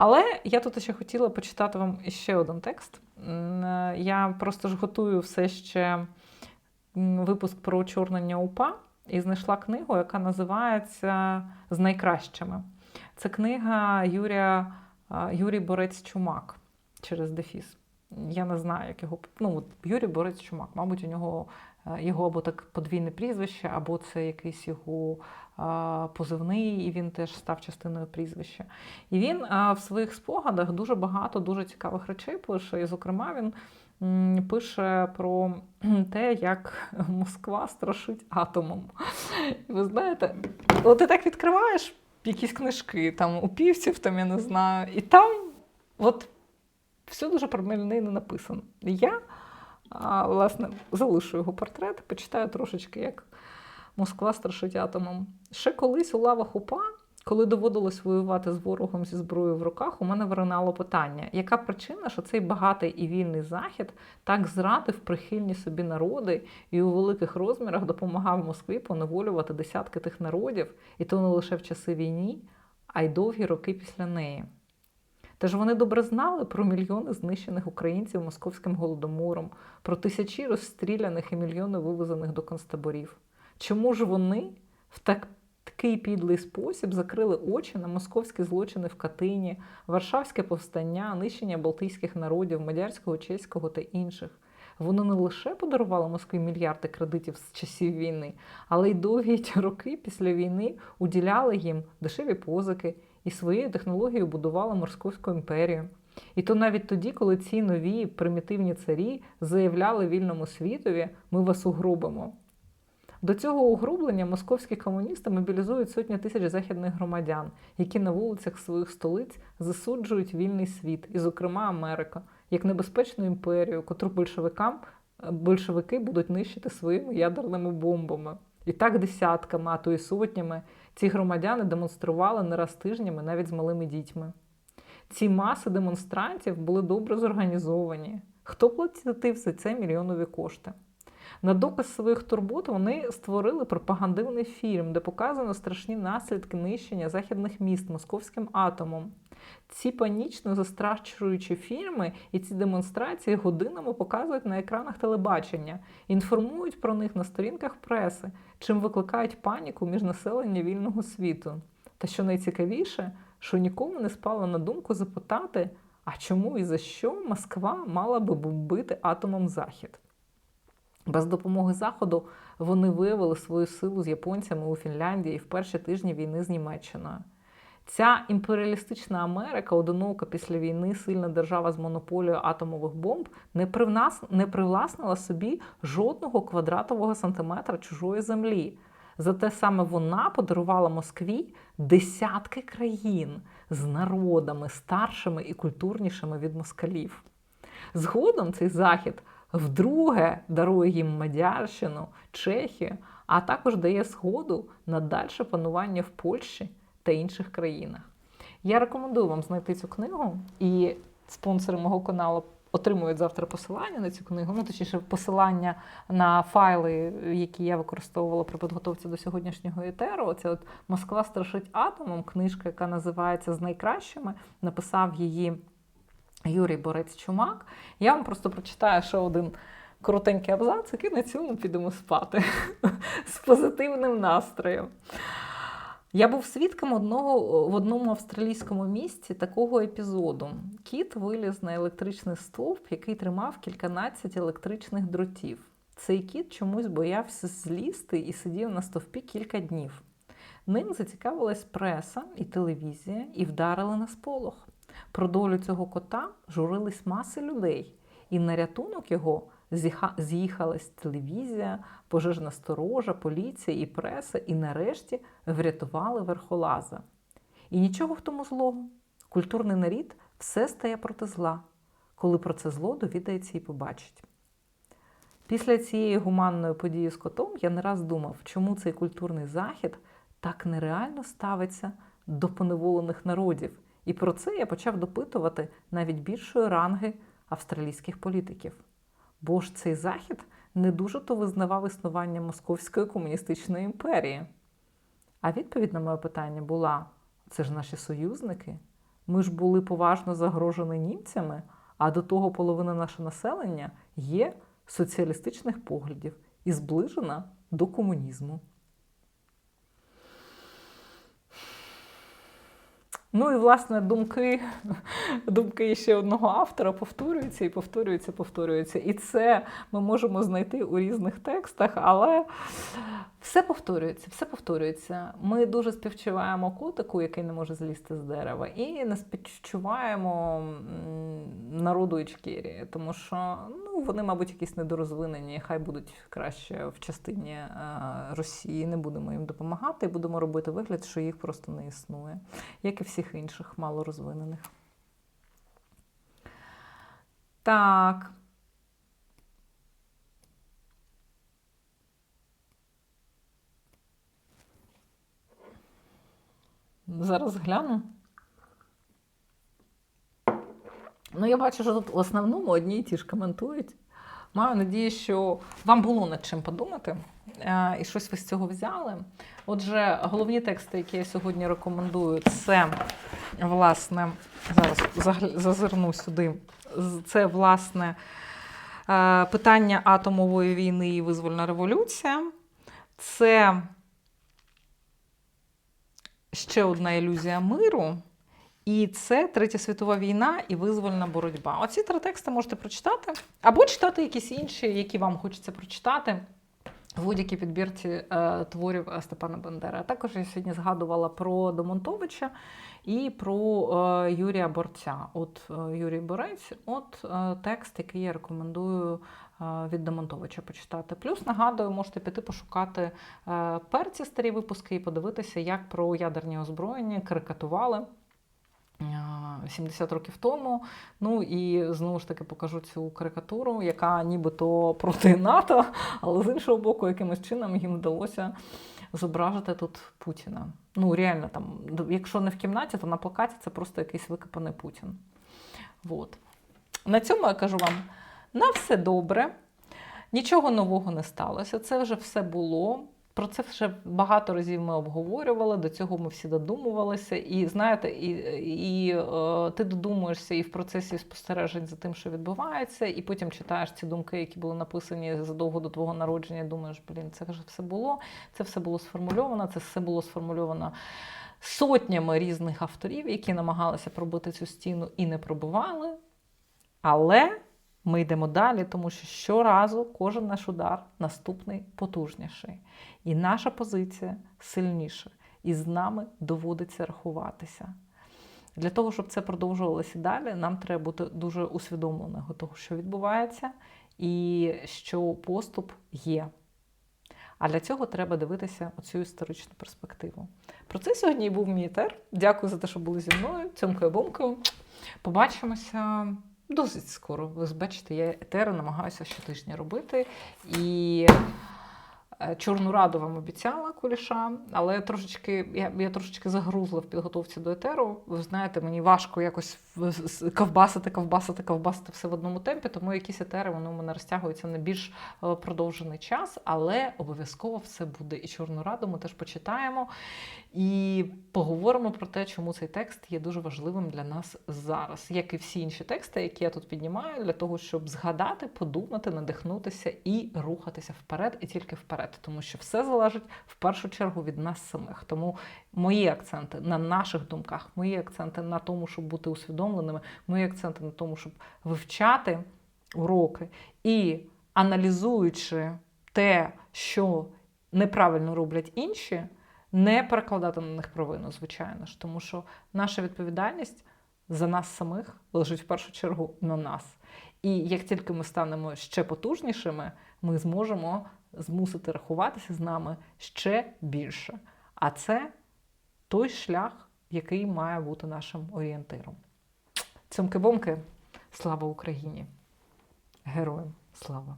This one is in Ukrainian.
Але я тут ще хотіла почитати вам ще один текст. Е, Я просто ж готую все ще випуск про очорнення УПА і знайшла книгу, яка називається З найкращими. Це книга Юрія, Юрій Борець Чумак через Дефіс. Я не знаю, як його. Ну, от Юрій Борець Чумак. Мабуть, у нього е, його або так подвійне прізвище, або це якийсь його позивний, і він теж став частиною прізвища. І він в своїх спогадах дуже багато дуже цікавих речей пише. І, зокрема, він пише про те, як Москва страшить атомом. Ви знаєте, от ти так відкриваєш якісь книжки, там у півців, там я не знаю, і там от все дуже прямолінейно написано. Я, власне, залишу його портрет, почитаю трошечки, як Москва страшить атомом. Ще колись у лавах УПА, коли доводилось воювати з ворогом зі зброєю в руках, у мене виринало питання: яка причина, що цей багатий і вільний захід так зрадив прихильні собі народи і у великих розмірах допомагав Москві поневолювати десятки тих народів, і то не лише в часи війни, а й довгі роки після неї. Тож вони добре знали про мільйони знищених українців московським голодомором, про тисячі розстріляних і мільйони вивезених до концтаборів. Чому ж вони в так, такий підлий спосіб закрили очі на московські злочини в Катині, Варшавське повстання, нищення балтійських народів, мадярського, чеського та інших? Вони не лише подарували Москві мільярди кредитів з часів війни, але й довгі роки після війни уділяли їм дешеві позики і своєю технологією будували Московську імперію. І то навіть тоді, коли ці нові примітивні царі заявляли вільному світові, ми вас угробимо. До цього угроблення московські комуністи мобілізують сотні тисяч західних громадян, які на вулицях своїх столиць засуджують вільний світ, і, зокрема, Америка, як небезпечну імперію, котру большевикам большевики будуть нищити своїми ядерними бомбами. І так десятками, а то й сотнями ці громадяни демонстрували не раз тижнями навіть з малими дітьми. Ці маси демонстрантів були добре зорганізовані. Хто платив за це мільйонові кошти? На доказ своїх турбот вони створили пропагандивний фільм, де показано страшні наслідки нищення західних міст московським атомом. Ці панічно застрашуючі фільми і ці демонстрації годинами показують на екранах телебачення, інформують про них на сторінках преси, чим викликають паніку між населенням вільного світу. Та що найцікавіше, що нікому не спало на думку запитати, а чому і за що Москва мала би бомбити атомом Захід. Без допомоги Заходу вони виявили свою силу з японцями у Фінляндії в перші тижні війни з Німеччиною. Ця імперіалістична Америка, одинока після війни, сильна держава з монополією атомових бомб, не, привнас, не привласнила собі жодного квадратового сантиметра чужої землі. Зате саме вона подарувала Москві десятки країн з народами старшими і культурнішими від москалів. Згодом цей захід вдруге дарує їм Мадярщину, Чехію, а також дає згоду на дальше панування в Польщі та інших країнах. Я рекомендую вам знайти цю книгу, і спонсори мого каналу отримують завтра посилання на цю книгу, ну точніше, посилання на файли, які я використовувала при підготовці до сьогоднішнього етеру. Це от Москва страшить атомом, книжка, яка називається З найкращими. Написав її Юрій Борець Чумак. Я вам просто прочитаю ще один коротенький абзац, який на цьому підемо спати з позитивним настроєм. Я був свідком одного в одному австралійському місті такого епізоду. Кіт виліз на електричний стовп, який тримав кільканадцять електричних дротів. Цей кіт чомусь боявся злізти і сидів на стовпі кілька днів. Ним зацікавилась преса і телевізія і вдарили на сполох. Про долю цього кота журились маси людей, і на рятунок його з'їхалась телевізія, пожежна сторожа, поліція і преса, і нарешті врятували верхолаза. І нічого в тому злого. Культурний нарід все стає проти зла, коли про це зло довідається і побачить. Після цієї гуманної події з котом я не раз думав, чому цей культурний захід так нереально ставиться до поневолених народів. І про це я почав допитувати навіть більшої ранги австралійських політиків. Бо ж цей захід не дуже то визнавав існування Московської комуністичної імперії. А відповідь на моє питання була: це ж наші союзники. Ми ж були поважно загрожені німцями, а до того половина нашого населення є соціалістичних поглядів і зближена до комунізму. Ну і власне думки, думки ще одного автора повторюються і повторюються, повторюються. І це ми можемо знайти у різних текстах, але все повторюється, все повторюється. Ми дуже співчуваємо котику, який не може злізти з дерева, і не співчуваємо народу Ічкерії, тому що ну, вони, мабуть, якісь недорозвинені, хай будуть краще в частині е, Росії. Не будемо їм допомагати, і будемо робити вигляд, що їх просто не існує, як і всіх інших малорозвинених. Так. Зараз гляну. Ну, я бачу, що тут в основному одні і ті ж коментують. Маю надію, що вам було над чим подумати е, і щось ви з цього взяли. Отже, головні тексти, які я сьогодні рекомендую, це, власне, зараз зазирну сюди. Це, власне, е, питання атомової війни і визвольна революція. Це ще одна ілюзія миру. І це Третя світова війна і визвольна боротьба. Оці три тексти можете прочитати, або читати якісь інші, які вам хочеться прочитати в будь-якій підбірці е, творів е, Степана Бандери. А також я сьогодні згадувала про Домонтовича і про е, Юрія Борця. От е, Юрій Борець, от е, текст, який я рекомендую від Домонтовича почитати. Плюс нагадую, можете піти пошукати е, перці старі випуски і подивитися, як про ядерні озброєння карикатували. е, 70 років тому. Ну і знову ж таки покажу цю карикатуру, яка нібито проти НАТО, але з іншого боку, якимось чином їм вдалося зображити тут Путіна. Ну, реально, там, якщо не в кімнаті, то на плакаті це просто якийсь викопаний Путін. Вот. На цьому я кажу вам: на все добре, нічого нового не сталося. Це вже все було. Про це вже багато разів ми обговорювали, до цього ми всі додумувалися. І знаєте, і, і е, ти додумуєшся і в процесі спостережень за тим, що відбувається, і потім читаєш ці думки, які були написані задовго до твого народження. і Думаєш, блін, це вже все було, це все було сформульовано, це все було сформульовано сотнями різних авторів, які намагалися пробити цю стіну і не пробивали. Але ми йдемо далі, тому що щоразу кожен наш удар наступний потужніший. І наша позиція сильніша. І з нами доводиться рахуватися. Для того, щоб це продовжувалося далі, нам треба бути дуже усвідомленими того, що відбувається, і що поступ є. А для цього треба дивитися оцю історичну перспективу. Про це сьогодні був мій етер. Дякую за те, що були зі мною. Цьомкою бомкою. Побачимося досить скоро. Ви бачите, я етери намагаюся щотижня робити. І е, Чорну раду вам обіцяла куліша, але трошечки я, я трошечки загрузла в підготовці до етеру. Ви знаєте, мені важко якось ковбасити, ковбасити, ковбасити все в одному темпі, тому якісь етери вони у мене розтягуються на більш е, продовжений час, але обов'язково все буде. І Чорну раду ми теж почитаємо і поговоримо про те, чому цей текст є дуже важливим для нас зараз, як і всі інші тексти, які я тут піднімаю, для того, щоб згадати, подумати, надихнутися і рухатися вперед, і тільки вперед, тому що все залежить в першу чергу від нас самих. Тому мої акценти на наших думках, мої акценти на тому, щоб бути усвідомленими, мої акценти на тому, щоб вивчати уроки і аналізуючи те, що неправильно роблять інші, не перекладати на них провину, звичайно ж, тому що наша відповідальність за нас самих лежить в першу чергу на нас. І як тільки ми станемо ще потужнішими, ми зможемо змусити рахуватися з нами ще більше. А це той шлях, який має бути нашим орієнтиром. Цьомки-бомки, слава Україні! Героям слава!